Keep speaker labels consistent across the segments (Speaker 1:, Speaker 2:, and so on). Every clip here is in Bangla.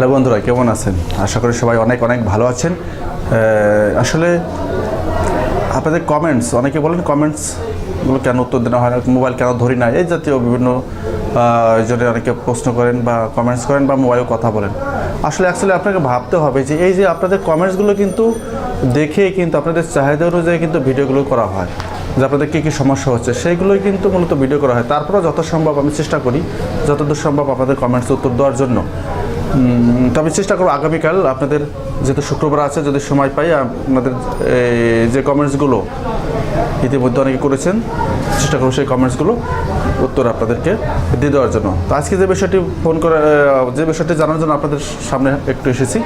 Speaker 1: হ্যালো বন্ধুরা, কেমন আছেন? আশা করি সবাই অনেক অনেক ভালো আছেন। আসলে আপনাদের কমেন্টস অনেকে বলেন কমেন্টসগুলো কেন উত্তর দেওয়া হয় না মোবাইল কেন ধরি না, এই জাতীয় বিভিন্ন জন্য অনেকে প্রশ্ন করেন বা কমেন্টস করেন বা মোবাইলে কথা বলেন। আসলে অ্যাকচুয়ালি আপনাকে ভাবতে হবে যে এই যে আপনাদের কমেন্টসগুলো কিন্তু দেখে কিন্তু আপনাদের চাহিদা অনুযায়ী কিন্তু ভিডিওগুলো করা হয়, যে আপনাদের কী কী সমস্যা হচ্ছে সেইগুলোই কিন্তু মূলত ভিডিও করা হয়। তারপরেও যত সম্ভব আমি চেষ্টা করি, যতদূর সম্ভব আপনাদের কমেন্টস উত্তর দেওয়ার জন্য। তবে চেষ্টা করব আগামীকাল আপনাদের, যেহেতু শুক্রবার আছে, যদি সময় পাই, আপনাদের যে কমেন্টসগুলো ইতিমধ্যে অনেকে করেছেন, চেষ্টা করব সেই কমেন্টসগুলো উত্তর আপনাদেরকে দিয়ে দেওয়ার জন্য। তো আজকে যে বিষয়টি ফোন করে যে বিষয়টি জানার জন্য আপনাদের সামনে একটু এসেছি,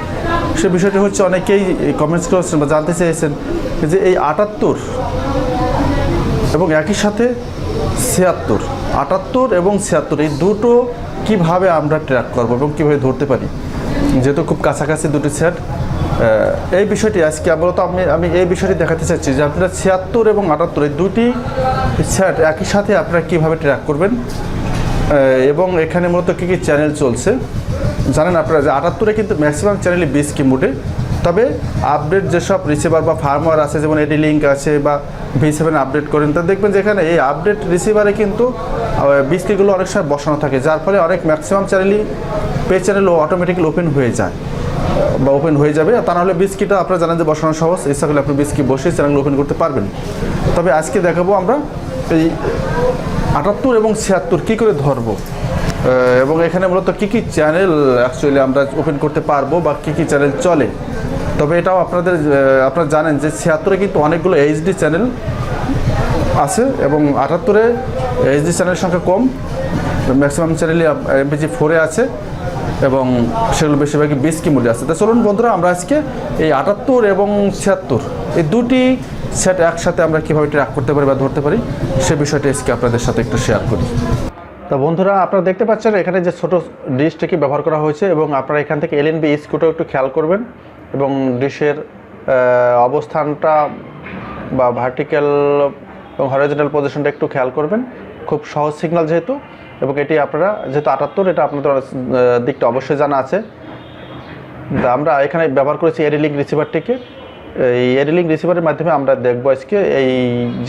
Speaker 1: সে বিষয়টি হচ্ছে অনেকেই কমেন্টস করেছেন বা জানতে চেয়েছেন যে এই আটাত্তর এবং একই সাথে ছিয়াত্তর, আটাত্তর এবং ছিয়াত্তর, এই দুটো কীভাবে আমরা ট্র্যাক করব এবং কীভাবে ধরতে পারি? যেহেতু খুব কাছাকাছি দুটি সেট এই বিষয়টি আজকে মূলত আমি আমি এই বিষয়টি দেখাতে চাচ্ছি যে আপনারা ছিয়াত্তর এবং আটাত্তর, এই দুটি সেট একই সাথে আপনারা কীভাবে ট্র্যাক করবেন? এবং এখানে মূলত কী কী চ্যানেল চলছে? জানেন আপনারা যে আটাত্তরে কিন্তু ম্যাক্সিমাম চ্যানেলই বিশ কি মোটে তবে আপডেট যেসব রিসিভার বা ফার্মার আছে, যেমন এডি লিঙ্ক আছে বা ভি সেভেন আপডেট করেন, তা দেখবেন যে এখানে এই আপডেট রিসিভারে কিন্তু বিস্কিগুলো অনেক সময় বসানো থাকে, যার ফলে অনেক ম্যাক্সিমাম চ্যানেলই পে চ্যানেলও অটোমেটিক্যালি ওপেন হয়ে যায় বা ওপেন হয়ে যাবে। তা নাহলে বিস্কিটা আপনারা জানেন যে বসানো সহজ ইচ্ছা করলে আপনি বিস্কি বসে চ্যানেল ওপেন করতে পারবেন। তবে আজকে দেখাবো আমরা এই আটাত্তর এবং ছিয়াত্তর কী করে ধরবো এবং এখানে মূলত কী কী চ্যানেল অ্যাকচুয়ালি আমরা ওপেন করতে পারব বা কী কী চ্যানেল চলে। তবে এটাও আপনাদের আপনারা জানেন যে ছিয়াত্তরে কিন্তু অনেকগুলো এইচডি চ্যানেল আছে এবং আটাত্তরে এইচডি চ্যানেলের সংখ্যা কম। ম্যাক্সিমাম চ্যানেলই এমপিজি ফোরে আছে এবং সেগুলো বেশিরভাগই বিশ কি মূল্যে আছে। তো চলুন বন্ধুরা, আমরা আজকে এই আটাত্তর এবং ছিয়াত্তর, এই দুটি সেট একসাথে আমরা কীভাবে ট্র্যাক করতে পারি বা ধরতে পারি, সে বিষয়টি আজকে আপনাদের সাথে একটু শেয়ার করি। তো বন্ধুরা, আপনারা দেখতে পাচ্ছেন এখানে যে ছোট ডিশটিকে ব্যবহার করা হয়েছে এবং আপনারা এখান থেকে এল এন বি স্কুটার একটু খেয়াল করবেন। এবং ডিশের অবস্থানটা বা ভার্টিক্যাল এবং হরিজেন্টাল পজিশনটা একটু খেয়াল করবেন। খুব সহজ সিগনাল যেহেতু এবং এটি আপনারা যেহেতু আটাত্তর, এটা আপনাদের দিকটা অবশ্যই জানা আছে। আমরা এখানে ব্যবহার করেছি এরিলিং রিসিভারটিকে এই এরিলিং রিসিভারের মাধ্যমে আমরা দেখব আজকে এই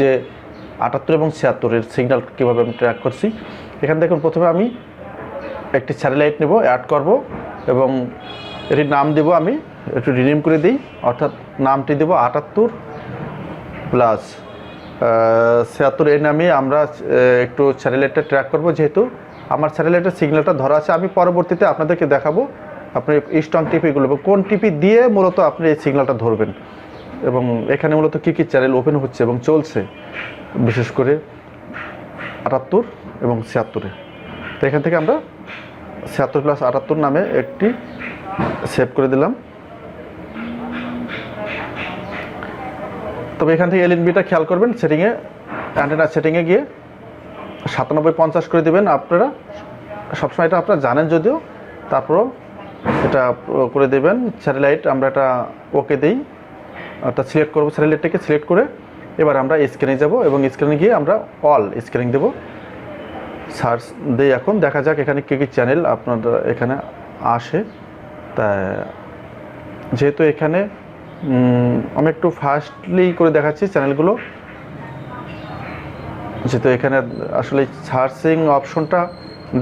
Speaker 1: যে আটাত্তর এবং ছিয়াত্তরের সিগনাল কীভাবে আমি ট্র্যাক করছি। এখানে দেখুন, প্রথমে আমি একটি স্যাটেলাইট নেব অ্যাড করব এবং এটির নাম দেব আমি একটু রিনিম করে দিই। অর্থাৎ নামটি দেব আটাত্তর প্লাস ছিয়াত্তর এই নামে আমরা একটু স্যাটেলাইটটা ট্র্যাক করব যেহেতু। আমার স্যাটেলাইটের সিগন্যালটা ধরা আছে, আমি পরবর্তীতে আপনাদেরকে দেখাবো আপনি স্ট্রং টিপিগুলো কোন টিপি দিয়ে মূলত আপনি এই সিগন্যালটা ধরবেন এবং এখানে মূলত কী কী চ্যানেল ওপেন হচ্ছে এবং চলছে, বিশেষ করে আটাত্তর এবং ছিয়াত্তরে তো এখান থেকে আমরা ছিয়াত্তর প্লাস আটাত্তর নামে একটি সেভ করে দিলাম। তবে এখান থেকে এলএনবিটা খেয়াল করবেন সেটিংয়ে অ্যান্টেনা সেটিংয়ে গিয়ে সাতানব্বই পঞ্চাশ করে দেবেন আপনারা। সবসময় এটা আপনারা জানেন যদিও, তারপরও এটা করে দেবেন। স্যাটেলাইট আমরা এটা ওকে দিই। অর্থাৎ সিলেক্ট করব স্যাটেলাইটটাকে সিলেক্ট করে এবার আমরা স্ক্যানে যাব এবং স্ক্যানে গিয়ে আমরা অল স্ক্যানিং দেবো। সার্চ দিই এখন, দেখা যাক এখানে কী কী চ্যানেল আপনার এখানে আসে। তা, যেহেতু এখানে আমি একটু ফাস্টলি করে দেখাচ্ছি চ্যানেলগুলো যেহেতু এখানে আসলে সার্চিং অপশনটা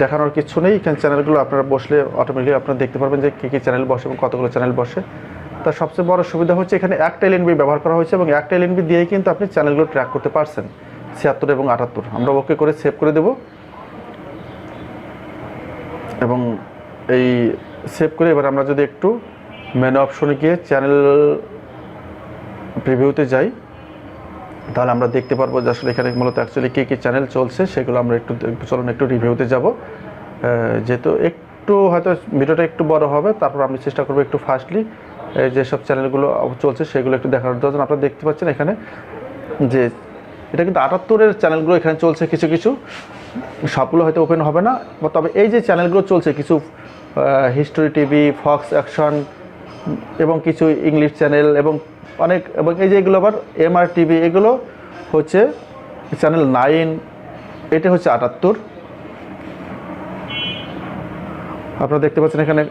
Speaker 1: দেখানোর কিছু নেই, এখানে চ্যানেলগুলো আপনারা বসলে অটোমেটিকলি আপনারা দেখতে পারবেন যে কী কী চ্যানেল বসে এবং কতগুলো চ্যানেল বসে। তার সবচেয়ে বড় সুবিধা হচ্ছে এখানে একটা এলএনবি ব্যবহার করা হয়েছে এবং একটা এলএনবি দিয়েই কিন্তু আপনি চ্যানেলগুলো ট্র্যাক করতে পারছেন, ছিয়াত্তর এবং আটাত্তর। আমরা ওকে করে সেভ করে দেবো। এবং এই সেভ করে এবার আমরা যদি একটু মেনু অপশনে গিয়ে চ্যানেল প্রিভিউতে যাই, তাহলে আমরা দেখতে পারব যে আসলে এখানে মূলত অ্যাকচুয়ালি কী কী চ্যানেল চলছে, সেগুলো আমরা একটু চলুন একটু রিভিউতে যাব। যেহেতু একটু হয়তো ভিডিওটা একটু বড় হবে, তারপর আমি চেষ্টা করব একটু ফাস্টলি যেসব চ্যানেলগুলো চলছে সেগুলো একটু দেখানোর জন্য। আপনারা দেখতে পাচ্ছেন এখানে যে এটা কিন্তু আটাত্তরের চ্যানেলগুলো এখানে চলছে কিছু কিছু, সবগুলো হয়তো ওপেন হবে না তবে এই যে চ্যানেলগুলো চলছে, কিছু হিস্টোরি টিভি ফক্স অ্যাকশন এবং কিছু ইংলিশ চ্যানেল এবং অনেক, এবং এই যে এগুলো আবার এমআর টিভি এগুলো হচ্ছে চ্যানেল নাইন এটা হচ্ছে আটাত্তর। আপনারা দেখতে পাচ্ছেন এখানে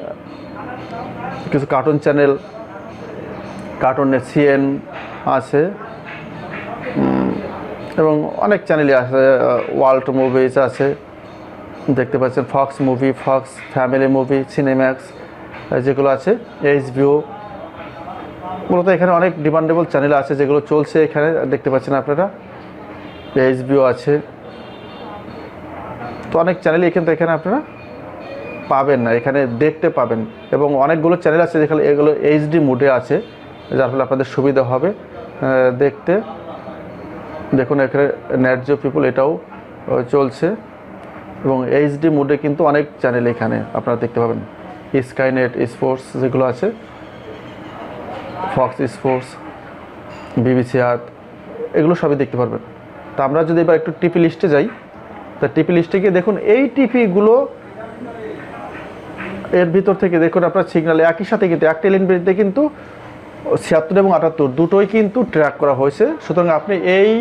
Speaker 1: কিছু কার্টুন চ্যানেল কার্টুনের সিএন আছে। এবং অনেক চ্যানেলই আছে ওয়ার্ল্ড মুভিজ আছে। দেখতে পাচ্ছেন Fox movie Fox family movie Cinemax যেগুলো আছে এইচবিও মূলত এখানে অনেক ডিমান্ডেবল চ্যানেল আছে যেগুলো চলছে এখানে, দেখতে পাচ্ছেন আপনারা। এইচবিও আছে। তো অনেক চ্যানেলই কিন্তু এখানে আপনারা পাবেন না, এখানে দেখতে পাবেন। এবং অনেকগুলো চ্যানেল আছে যেখানে এগুলো এইচডি মুডে আছে, যার ফলে আপনাদের সুবিধা হবে দেখতে। দেখুন এখানে ন্যায্য পিপল এটাও চলছে। এবং এইচডি মুডে কিন্তু অনেক চ্যানেল এখানে আপনারা দেখতে পাবেন। স্কাইনেট স্পোর্টস যেগুলো আছে ফক্স স্পোর্টস বিবিসি আর্থ এগুলো সবই দেখতে পারবেন। তা আমরা যদি এবার একটু টিপি লিস্টে যাই, তা টিপি লিস্টে গিয়ে দেখুন, এই টিপিগুলো এর ভিতর থেকে দেখুন আপনার সিগনালে একই সাথে কিন্তু, একটা এলএনবিতে কিন্তু ছিয়াত্তর এবং আটাত্তর, দুটোই কিন্তু ট্র্যাক করা হয়েছে। সুতরাং আপনি এই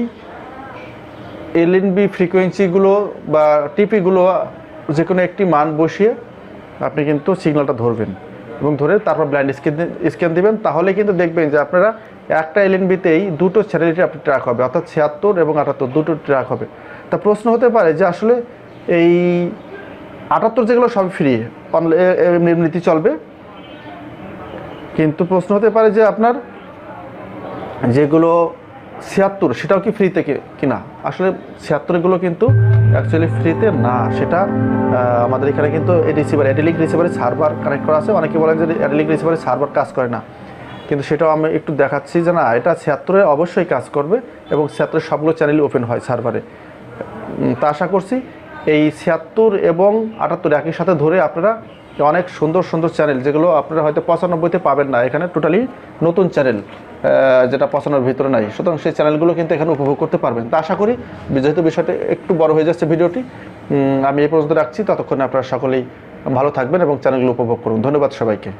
Speaker 1: এলএনবি ফ্রিকোয়েন্সিগুলো বা টিপিগুলো যে কোনো একটি মান বসিয়ে আপনি কিন্তু সিগন্যালটা ধরবেন এবং ধরে তারপর ব্লাইন্ড স্ক্যান স্ক্যান দিবেন, তাহলে কিন্তু দেখবেন যে আপনারা একটা এলএনবিতেই দুটো চ্যানেলটি আপনি ট্র্যাক হবে, অর্থাৎ ছিয়াত্তর এবং আটাত্তর দুটো ট্র্যাক হবে। তা প্রশ্ন হতে পারে যে আসলে এই আটাত্তর যেগুলো সব ফ্রি এমনিতে চলবে। কিন্তু প্রশ্ন হতে পারে যে আপনার যেগুলো ছিয়াত্তর, সেটাও কি ফ্রি থেকে কিনা? আসলে ছিয়াত্তরগুলো কিন্তু অ্যাকচুয়ালি ফ্রিতে না, সেটা আমাদের এখানে কিন্তু এই রিসিভার অ্যাডেলিক রিসিভারে সার্ভার কানেক্ট করা আছে। অনেকে বলেন যে অ্যাডেলিক রিসিভারে সার্ভার কাজ করে না। কিন্তু সেটাও আমি একটু দেখাচ্ছি যে না, এটা ছিয়াত্তরে অবশ্যই কাজ করবে এবং ছিয়াত্তরের সবগুলো চ্যানেল ওপেন হয় সার্ভারে তা আশা করছি এই ছিয়াত্তর এবং আটাত্তর একই সাথে ধরে আপনারা অনেক সুন্দর সুন্দর চ্যানেল যেগুলো আপনারা হয়তো পঁচানব্বইতে পাবেন না। এখানে টোটালি নতুন চ্যানেল যেটা পঁচানোর ভিতরে নাই। সুতরাং সেই চ্যানেলগুলো কিন্তু এখানে উপভোগ করতে পারবেন। তা আশা করি যেহেতু বিষয়টা একটু বড় হয়ে যাচ্ছে ভিডিওটি আমি এই পর্যন্ত রাখছি। ততক্ষণে আপনারা সকলেই ভালো থাকবেন এবং চ্যানেলগুলো উপভোগ করুন। ধন্যবাদ সবাইকে।